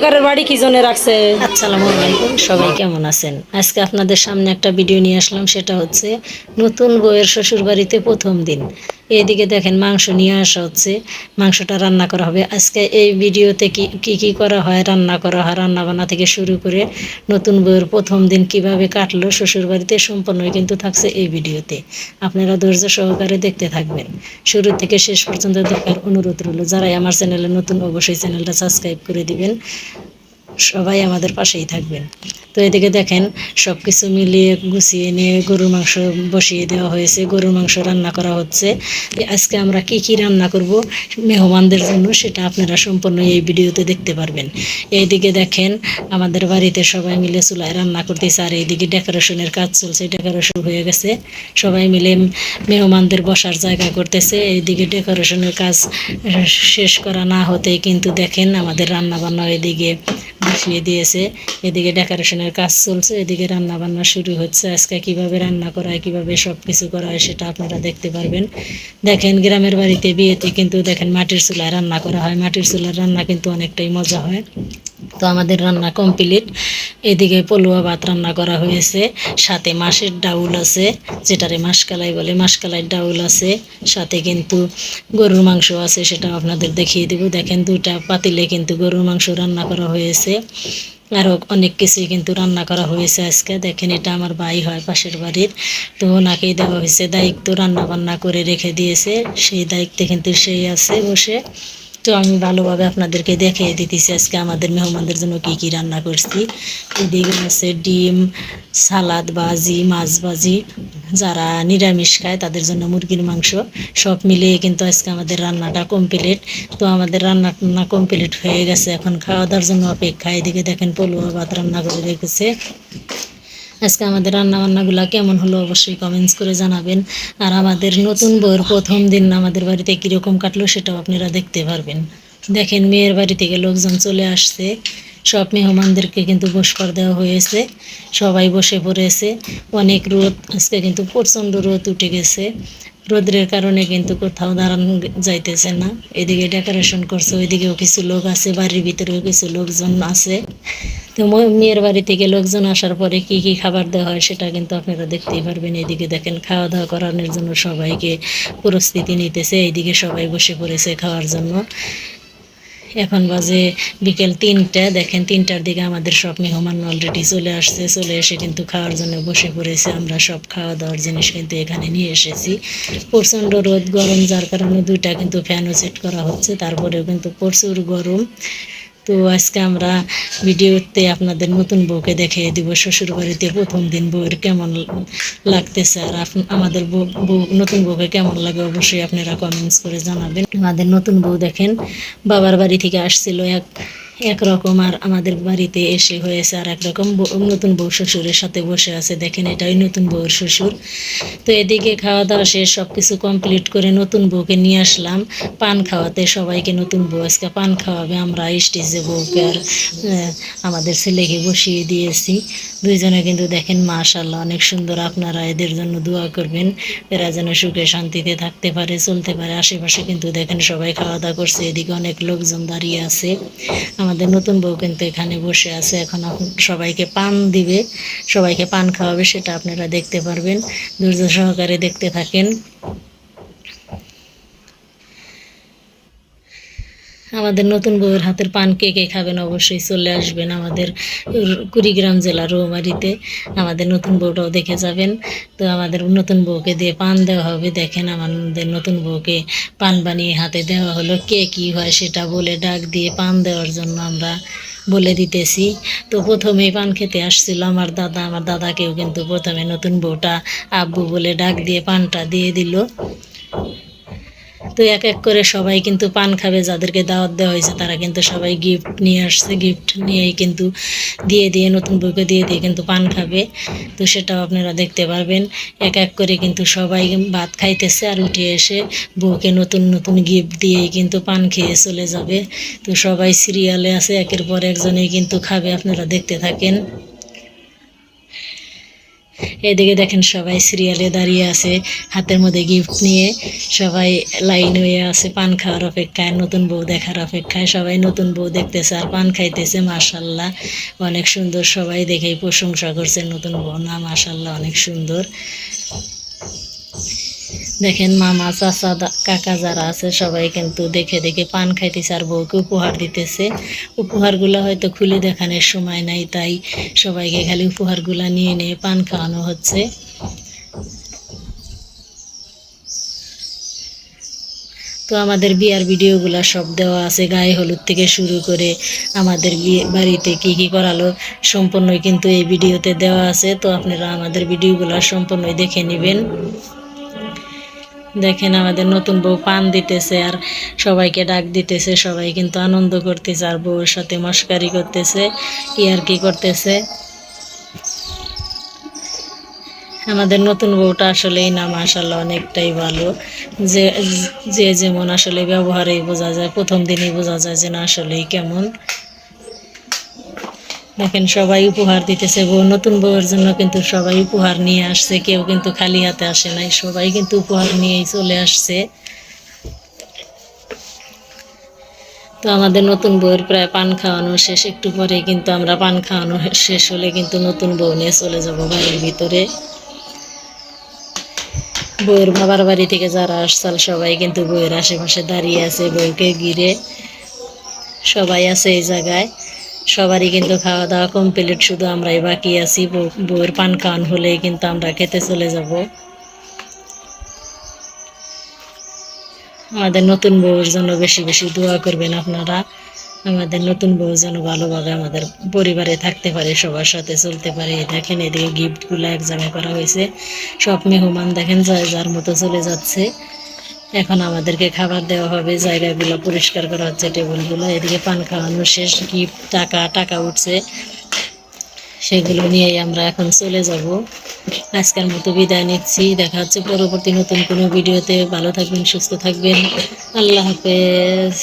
অন্ধকারের বাড়ি কি জন্য রাখছে? আসসালামু আলাইকুম, সবাই কেমন আছেন? আজকে আপনাদের সামনে একটা ভিডিও নিয়ে আসলাম, সেটা হচ্ছে নতুন বউয়ের শ্বশুর বাড়িতে প্রথম দিন। এইদিকে দেখেন মাংস নিয়ে আসা হচ্ছে। মাংসটা রান্না করা হবে। আজকে এই ভিডিওতে কি কি করা হয়? রান্না করা হয় রান্না বান্না থেকে শুরু করে নতুন বইয়ের প্রথম দিন কীভাবে কাটলো শ্বশুর বাড়িতে সম্পূর্ণই কিন্তু থাকছে এই ভিডিওতে। আপনারা ধৈর্য সহকারে দেখতে থাকবেন। শুরু থেকে শেষ পর্যন্ত দেখার অনুরোধ রইল। যারাই আমার চ্যানেলে নতুন, অবশ্যই চ্যানেলটা সাবস্ক্রাইব করে দিবেন। সবাই আমাদের পাশেই থাকবেন। তো এদিকে দেখেন সব কিছু মিলিয়ে গুছিয়ে নিয়ে গরুর মাংস বসিয়ে দেওয়া হয়েছে, গরুর মাংস রান্না করা হচ্ছে। আজকে আমরা কি কি রান্না করব মেহমানদের জন্য সেটা আপনারা সম্পূর্ণ এই ভিডিওতে দেখতে পারবেন। এইদিকে দেখেন আমাদের বাড়িতে সবাই মিলে চুলায় রান্না করতেছে, আর এইদিকে ডেকোরেশনের কাজ চলছে, ডেকোরেশন হয়ে গেছে। সবাই মিলে মেহমানদের বসার জায়গা করতেছে, এইদিকে ডেকোরেশনের কাজ শেষ করা না হতেই কিন্তু দেখেন আমাদের রান্না বান্না এদিকে বসিয়ে দিয়েছে। এদিকে ডেকোরেশনের কাজ চলছে, এদিকে রান্নাবান্না শুরু হচ্ছে। আজকে কীভাবে রান্না করা হয় কীভাবে সব কিছু করা হয় সেটা আপনারা দেখতে পারবেন। দেখেন গ্রামের বাড়িতে বিয়েতে কিন্তু দেখেন মাটির চুলায় রান্না করা হয়। মাটির চুলার রান্না কিন্তু অনেকটাই মজা হয়। তো আমাদের রান্না কমপ্লিট। এদিকে পলুয়া ভাত রান্না করা হয়েছে। সাথে মাসের ডাউল আছে, যেটারে মাসকালাই বলে। মাসকালাই ডাউল আছে, সাথে কিন্তু গরুর মাংস আছে সেটা আপনাদের দেখিয়ে দেবো। দেখেন দুটা পাতিলে কিন্তু গরুর মাংস রান্না করা হয়েছে। আরও অনেক কিছুই কিন্তু রান্না করা হয়েছে আজকে। দেখেন এটা আমার ভাই হয়, পাশের বাড়ির। তো ওনাকেই দেওয়া হয়েছে দায়িত্ব রান্না বান্না করে রেখে দিয়েছে। সেই দায়িত্বে কিন্তু সেই আছে বসে। তো আমি ভালোভাবে আপনাদেরকে দেখিয়ে দিতেছি আজকে আমাদের মেহমানদের জন্য কি কি রান্না করছি। এদিকে আছে ডিম, সালাদ ভাজি মাছ ভাজি যারা নিরামিষ খায় তাদের জন্য মুরগির মাংস। সব মিলিয়ে কিন্তু আজকে আমাদের রান্নাটা কমপ্লিট তো আমাদের রান্না কমপ্লিট হয়ে গেছে। এখন খাওয়া দাওয়ার জন্য অপেক্ষা। এদিকে দেখেন পলুয়া ভাত রান্না করে রেখেছে। আজকে আমাদের রান্না বান্নাগুলো কেমন হলো অবশ্যই কমেন্টস করে জানাবেন। আর আমাদের নতুন বইয়ের প্রথম দিন আমাদের বাড়িতে কীরকম কাটলো সেটাও আপনারা দেখতে পারবেন। দেখেন মেয়ের বাড়ি থেকে লোকজন চলে আসছে। সব মেহমানদেরকে কিন্তু বসবার দেওয়া হয়েছে। সবাই বসে পড়েছে। অনেক রোদ, আজকে কিন্তু প্রচণ্ড রোদ উঠে গেছে। রোদ্রের কারণে কিন্তু কোথাও দাঁড়ানো যাইতেছে না। এদিকে ডেকোরেশন করছে, ওইদিকেও কিছু লোক আছে, বাড়ির ভিতরেও কিছু লোকজন আছে। তো মেয়ের বাড়ি থেকে লোকজন আসার পরে কি কি খাবার দেওয়া হয় সেটা কিন্তু আপনারা দেখতেই পারবেন। এদিকে দেখেন খাওয়া দাওয়া করানোর জন্য সবাইকে প্রস্তুতি নিতেছে। এইদিকে সবাই বসে পড়েছে খাওয়ার জন্য। এখন বাজে বিকেল তিনটা, দেখেন তিনটার দিকে আমাদের সব মেহমান অলরেডি চলে আসছে, চলে এসে কিন্তু খাওয়ার জন্য বসে পড়েছে, আমরা সব খাওয়া দাওয়ার জিনিস কিন্তু এখানে নিয়ে এসেছি। প্রচণ্ড রোদ, গরম, যার কারণে দুইটা কিন্তু ফ্যানও সেট করা হচ্ছে, তারপরেও কিন্তু প্রচুর গরম। তো আজকে আমরা ভিডিওতে আপনাদের নতুন বউকে দেখিয়ে দিব শ্বশুর বাড়িতে প্রথম দিন বউয়ের কেমন লাগতেছে, আর আমাদের বউ- নতুন বউকে কেমন লাগে অবশ্যই আপনারা কমেন্টস করে জানাবেন। আমাদের নতুন বউ দেখেন, বাবার বাড়ি থেকে আসছিল এক একরকম আর আমাদের বাড়িতে এসে হয়েছে আর একরকম নতুন বউ শ্বশুরের সাথে বসে আছে। দেখেন, এটাই নতুন বউর শ্বশুর। তো এদিকে খাওয়া দাওয়া শেষ সব কিছু কমপ্লিট করে নতুন বউকে নিয়ে আসলাম। পান খাওয়াতে সবাইকে নতুন বউ আজকে পান খাওয়াবে। আমরা স্টেজে বউকে আর আমাদের ছেলেকে বসিয়ে দিয়েছি। দুইজনে কিন্তু দেখেন মাশাল্লাহ অনেক সুন্দর। আপনারা এদের জন্য দোয়া করবেন। এরা যেন সুখে শান্তিতে থাকতে পারে, চলতে পারে। আশেপাশে কিন্তু দেখেন সবাই খাওয়া দাওয়া করছে। এদিকে অনেক লোকজন দাঁড়িয়ে আছে। আমাদের নতুন বউ কিন্তু এখানে বসে আছে। এখন সবাইকে পান দিবে, সবাইকে পান খাওয়াবে, সেটা আপনারা দেখতে পারবেন। ধৈর্য সহকারে দেখতে থাকেন। আমাদের নতুন বউয়ের হাতের পান কে কে খাবেন অবশ্যই চলে আসবেন আমাদের কুড়িগ্রাম জেলা রৌমারিতে। আমাদের নতুন বউটাও দেখে যাবেন। তো আমাদের নতুন বউকে দিয়ে পান দেওয়া হবে। দেখেন আমাদের নতুন বউকে পান বানিয়ে হাতে দেওয়া হলো। কে কি হয় সেটা বলে ডাক দিয়ে পান দেওয়ার জন্য আমরা বলে দিতেছি। তো প্রথমেই পান খেতে আসছিল আমার দাদা। আমার দাদাকেও কিন্তু প্রথমে নতুন বউটা আব্বু বলে ডাক দিয়ে পানটা দিয়ে দিল। তো এক এক করে সবাই কিন্তু পান খাবে, যাদেরকে দাওয়াত দেওয়া হয়েছে তারা কিন্তু সবাই গিফট নিয়ে আসছে গিফট নিয়েই কিন্তু দিয়ে দিয়ে, নতুন বউকে দিয়ে দিয়ে কিন্তু পান খাবে। তো সেটাও আপনারা দেখতে পারবেন। এক এক করে কিন্তু সবাই ভাত খাইতেছে আর উঠে এসে বউকে নতুন নতুন গিফট দিয়েই কিন্তু পান খেয়ে চলে যাবে। তো সবাই সিরিয়ালে আছে, একের পর একজনেই কিন্তু খাবে, আপনারা দেখতে থাকেন। এদিকে দেখেন সবাই সিরিয়ালে দাঁড়িয়ে আছে, হাতের মধ্যে গিফট নিয়ে সবাই লাইন হয়ে আছে পান খাওয়ার অপেক্ষায়, নতুন বউ দেখার অপেক্ষায়, সবাই নতুন বউ দেখতেছে আর পান খাইতেছে, মাশাল্লাহ, অনেক সুন্দর, সবাই দেখেই প্রশংসা করছে, নতুন বউ না, মাশাল্লাহ, অনেক সুন্দর। দেখেন মামা, চাচা কাকা যারা আছে সবাই কিন্তু দেখে দেখে পান খাইতেছে আর বউকে উপহার দিতেছে। উপহারগুলো হয়তো খুলে দেখানোর সময় নাই, তাই সবাইকে খালি উপহারগুলো নিয়ে নিয়ে পান খাওয়ানো হচ্ছে। তো আমাদের বিয়ার ভিডিওগুলো সব দেওয়া আছে, গায়ে হলুদ থেকে শুরু করে আমাদের বিয়ে বাড়িতে কি কি করালো সম্পূর্ণই কিন্তু এই ভিডিওতে দেওয়া আছে। তো আপনারা আমাদের ভিডিওগুলো সম্পূর্ণই দেখে নেবেন। দেখেন আমাদের নতুন বউ পান দিতেছে আর সবাইকে ডাক দিতেছে, সবাই কিন্তু আনন্দ করতেছে আর বউর সাথে মস্কারি করতেছে ইয়ার কি করতেছে। আমাদের নতুন বউটা আসলেই না মাশাল্লাহ অনেকটাই ভালো। যে যে যেমন আসলে ব্যবহারেই বোঝা যায়, প্রথম দিনই বোঝা যায় যে না, আসলেই কেমন। দেখেন, সবাই উপহার দিতেছে বউ নতুন বউয়ের জন্য কিন্তু সবাই উপহার নিয়ে আসছে। কেউ কিন্তু খালি হাতে আসে নাই। সবাই কিন্তু উপহার নিয়েই চলে আসছে। তো আমাদের নতুন বউয়ের প্রায় পান খাওয়ানো শেষ। একটু পরে কিন্তু আমরা পান খাওয়ানো শেষ হলে কিন্তু নতুন বউ নিয়ে চলে যাব বাড়ির ভিতরে। বউয়ের বাবার বাড়ি থেকে যারা আসছাল সবাই কিন্তু বউয়ের আশেপাশে দাঁড়িয়ে আছে বউকে ঘিরে। সবাই আছে এই জায়গায়। সবারই কিন্তু খাওয়া দাওয়া কমপ্লিট শুধু আমরাই বাকি আছি, বউ- বউয়ের পান খাওয়ান হলে কিন্তু আমরা খেতে চলে যাব। আমাদের নতুন বউয়ের জন্য বেশি বেশি দোয়া করবেন আপনারা। আমাদের নতুন বউ যেন ভালোভাবে আমাদের পরিবারে থাকতে পারে, সবার সাথে চলতে পারে। দেখেন, এদিকে গিফটগুলো এক জায়গায় করা হয়েছে। সব মেহমান দেখেন যায় যার মতো চলে যাচ্ছে। এখন আমাদেরকে খাবার দেওয়া হবে, জায়গাগুলো পরিষ্কার করা হচ্ছে, টেবিলগুলো, এদিকে পান খাওয়ানো শেষ গিফট টাকা টাকা উঠছে। সেগুলো নিয়েই আমরা এখন চলে যাব। আজকের মতো বিদায় নিচ্ছি, দেখা হচ্ছে পরবর্তী নতুন কোনো ভিডিওতে। ভালো থাকবেন, সুস্থ থাকবেন। আল্লাহ হাফেজ।